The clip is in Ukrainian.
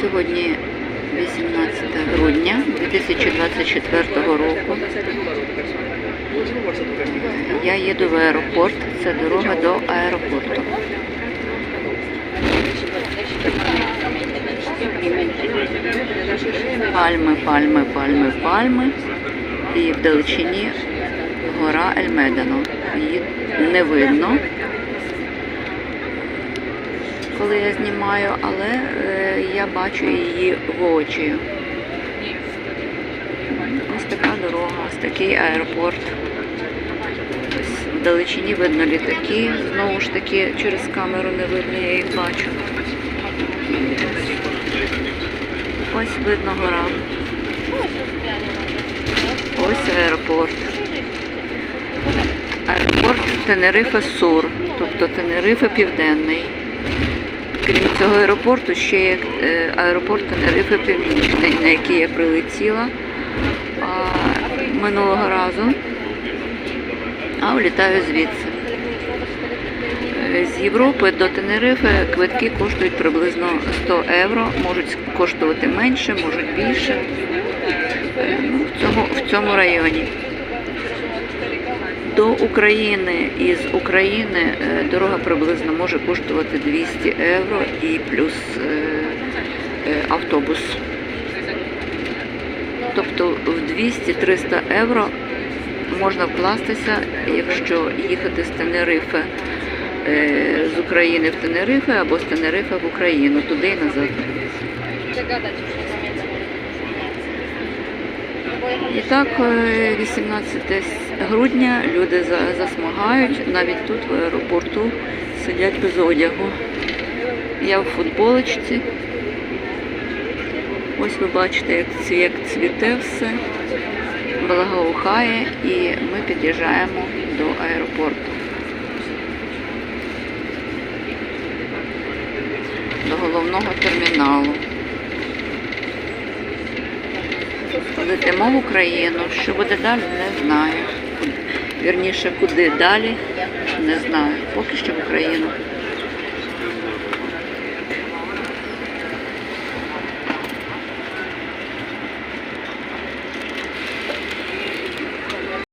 Сьогодні 18 грудня 2024 року. Я їду в аеропорт. Це дорога до аеропорту. Пальми, пальми, пальми, пальми. І вдалечині гора Ельмедано. Її не видно, коли я знімаю, але е, я бачу її воочію. Ось така дорога, ось такий аеропорт. Ось вдалечині видно літаки, знову ж таки через камеру не видно, я їх бачу. Ось видно гора. Ось аеропорт. Аеропорт Тенерифе Сур, тобто Тенерифе Південний. Крім цього аеропорту, ще є е, аеропорт Тенерифе Північний, на який я прилетіла минулого разу, а улітаю звідси. Е, З Європи до Тенерифе квитки коштують приблизно 100 євро, можуть коштувати менше, можуть більше. Е, ну, В цьому, в цьому районі. До України із України е, дорога приблизно може коштувати 200 євро і плюс е, е, автобус. Тобто в 200-300 євро можна вкластися, якщо їхати з Тенерифе е, з України в Тенерифе або з Тенерифе в Україну, туди і назад. І так, е, 18 грудня люди засмагають, навіть тут в аеропорту сидять без одягу. Я в футболочці. Ось ви бачите, як, як цвіте все, благоухає, і ми під'їжджаємо до аеропорту. До головного терміналу. Летимо в Україну. Що буде далі, не знаю. Вірніше, куди далі, не знаю. Поки що в Україну.